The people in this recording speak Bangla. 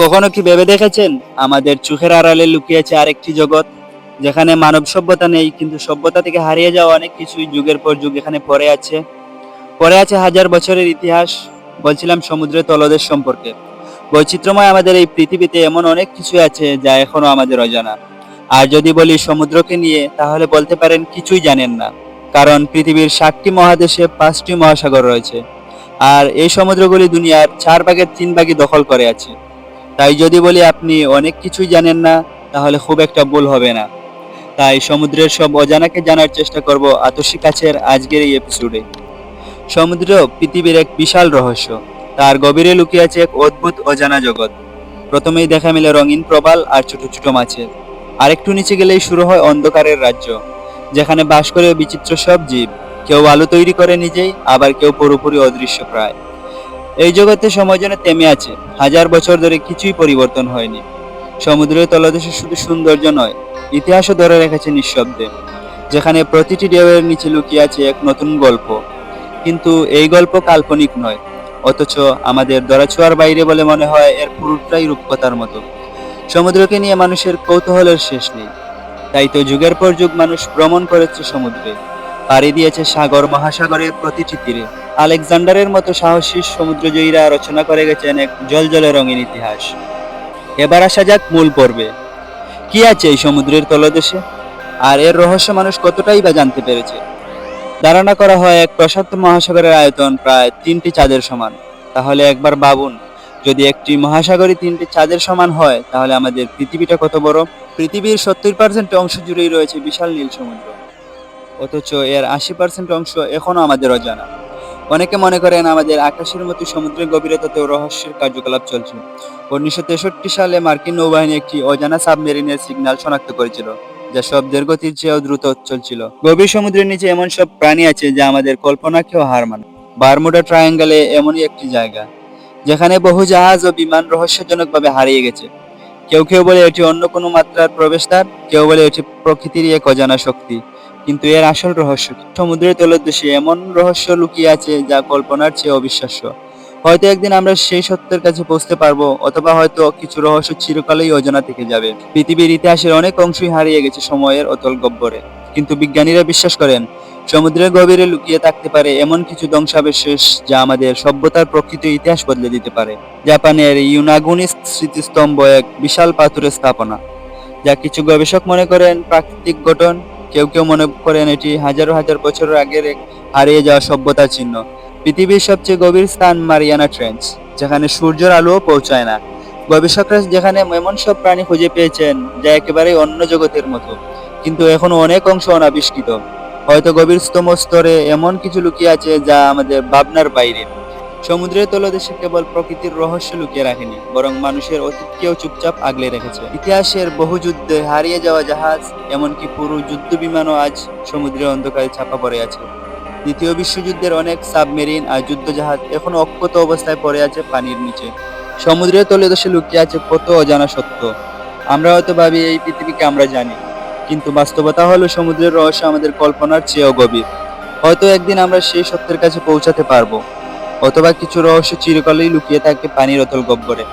কখনো কি ভেবে দেখেছেন? আমাদের চোখের আড়ালে লুকিয়েছে আরেকটি জগৎ, যেখানে মানব সভ্যতা নেই, কিন্তু সভ্যতা থেকে হারিয়ে যাওয়া অনেক কিছুই যুগের পর যুগ এখানে পড়ে আছে। পড়ে আছে হাজার বছরের ইতিহাস, বলছিলাম সমুদ্রের তলদেশ সম্পর্কে। বৈচিত্র্যময় আমাদের এই পৃথিবীতে এমন অনেক কিছু আছে যা এখনও আমাদের অজানা। আর যদি বলি সমুদ্রকে নিয়ে, তাহলে বলতে পারেন কিছুই জানেন না, কারণ পৃথিবীর সাতটি মহাদেশে পাঁচটি মহাসাগর রয়েছে। আর এই সমুদ্রগুলি দুনিয়ার চার ভাগের তিন ভাগই দখল করে আছে। তাই যদি বলি আপনি অনেক কিছুই জানেন না, তাহলে খুব একটা ভুল হবে না। তাই সমুদ্রের সব অজানাকে জানার চেষ্টা করব আতসী কাছের আজকের এই এপিসোডে সমুদ্র পৃথিবীর এক বিশাল রহস্য। তার গভীরে লুকিয়ে আছে এক অদ্ভুত অজানা জগৎ। প্রথমেই দেখা মিলে রঙিন প্রবাল আর ছোট ছোট মাছের। আরেকটু নিচে গেলেই শুরু হয় অন্ধকারের রাজ্য, যেখানে বাস করে বিচিত্র সব জীব। কেউ আলো তৈরি করে নিজেই, আবার কেউ পুরোপুরি অদৃশ্য প্রায়। এই জগতে সময় যেন থেমে আছে। হাজার বছর ধরে কিছুই পরিবর্তন হয়নি। সমুদ্রের তলদেশে শুধু সৌন্দর্য নয়, ইতিহাসও ধরে রেখেছে নিঃশব্দে, যেখানে প্রতিটি ঢেউয়ের নিচে লুকিয়ে আছে এক নতুন গল্প। কিন্তু এই গল্প কাল্পনিক নয়, অথচ আমাদের দরাছোয়ার বাইরে বলে মনে হয় এর পুরোটাই রূপকথার মতো। সমুদ্রকে নিয়ে মানুষের কৌতূহলের শেষ নেই। তাই তো যুগের পর যুগ মানুষ ভ্রমণ করেছে সমুদ্রে, পাড়ি দিয়েছে সাগর মহাসাগরের প্রতিটি তীরে। আলেকজান্ডারের মতো সাহসী সমুদ্রজয়ীরা রচনা করে গেছেন এক জলজলে রঙিন ইতিহাস। এবার আসা যাক মূল পর্বে। কি আছে এই সমুদ্রের তলদেশে? আর এর রহস্য মানুষ কতটাই বা জানতে পেরেছে? ধারণা করা হয় এক প্রশান্ত মহাসাগরের আয়তন প্রায় তিনটি চাঁদের সমান। তাহলে একবার ভাবুন, যদি একটি মহাসাগরই তিনটি চাঁদের সমান হয়, তাহলে আমাদের পৃথিবীটা কত বড়? পৃথিবীর সত্তর পার্সেন্ট অংশ জুড়েই রয়েছে বিশাল নীল সমুদ্র। অথচ এর আশি পার্সেন্ট অংশ এখনও আমাদের অজানা। অনেকে মনে করেন আমাদের আকাশের মতো সমুদ্রের গভীরতাতেও রহস্যের কার্যকলাপ চলছে। উনিশশো তেষট্টি সালে মার্কিন নৌবাহিনী একটি অজানা সাবমেরিনের সিগন্যাল শনাক্ত করেছিল, যা শব্দের গতির চেয়েও দ্রুত চলছিল। গভীর সমুদ্রের নিচে এমন সব প্রাণী আছে যা আমাদের কল্পনাকেও হার মানে। বারমুডা ট্রায়াঙ্গলে এমনই একটি জায়গা, যেখানে বহু জাহাজ ও বিমান রহস্যজনকভাবে হারিয়ে গেছে। কেউ কেউ বলে এটি অন্য কোনো মাত্রার প্রবেশদ্বার, কেউ বলে এটি প্রকৃতির এক অজানা শক্তি। কিন্তু এর আসল রহস্য, সমুদ্রের তলদেশে এমন রহস্য লুকিয়ে আছে যা কল্পনার চেয়ে অবিশ্বাস্য। হয়তো একদিন আমরা সেই সত্যের কাছে পৌঁছতে পারব, অথবা হয়তো কিছু রহস্য চিরকালেই অজানা থেকে যাবে। পৃথিবীর ইতিহাসের অনেক অংশই হারিয়ে গেছে সময়ের অতল গব্বরে। কিন্তু বিজ্ঞানীরা বিশ্বাস করেন, সমুদ্রের গভীরে লুকিয়ে থাকতে পারে এমন কিছু ধ্বংসাবশেষ যা আমাদের সভ্যতার প্রকৃত ইতিহাস বদলে দিতে পারে। জাপানের ইউনাগুনি স্মৃতিস্তম্ভ এক বিশাল পাথরের স্থাপনা, যা কিছু গবেষক মনে করেন প্রাকৃতিক গঠন কেউ কেউ মনে করেন এটি হাজারো হাজার বছর আগের এক হারিয়ে যাওয়া সভ্যতার চিহ্ন। পৃথিবীর সবচেয়ে গভীর স্থান মারিয়ানা ট্রেঞ্চ যেখানে সূর্যের আলোও পৌঁছায় না। গবেষকরা যেখানে এমন সব প্রাণী খুঁজে পেয়েছেন, যা একেবারে অন্য জগতের মতো, কিন্তু এখনও অনেক অংশ অনাবিষ্কৃত। হয়তো গভীরতম স্তরে এমন কিছু লুকিয়ে আছে যা আমাদের ভাবনার বাইরে। সমুদ্রের তলদেশে কেবল প্রকৃতির রহস্য লুকিয়ে রাখেনি, বরং মানুষের অতীতকেও চুপচাপ আগলে রেখেছে। ইতিহাসের বহু যুদ্ধে হারিয়ে যাওয়া জাহাজ, এমনকি পুরো যুদ্ধ বিমানও আজ সমুদ্রের অন্ধকারে ছাপা পড়ে আছে। দ্বিতীয় বিশ্বযুদ্ধের অনেক সাবমেরিন আর যুদ্ধজাহাজ এখনও অক্ষত অবস্থায় পড়ে আছে পানির নিচে। সমুদ্রের তলদেশে লুকিয়ে আছে কত অজানা সত্য। আমরা হয়তো ভাবি, এই পৃথিবীকে আমরা জানি, কিন্তু বাস্তবতা হলো সমুদ্রের রহস্য আমাদের কল্পনার চেয়েও গভীর। হয়তো একদিন আমরা সেই সত্যের কাছে পৌঁছাতে পারব। অথবা কিছু রহস্য চিরকালেই লুকিয়ে থাকে পানির অতল গব্বরে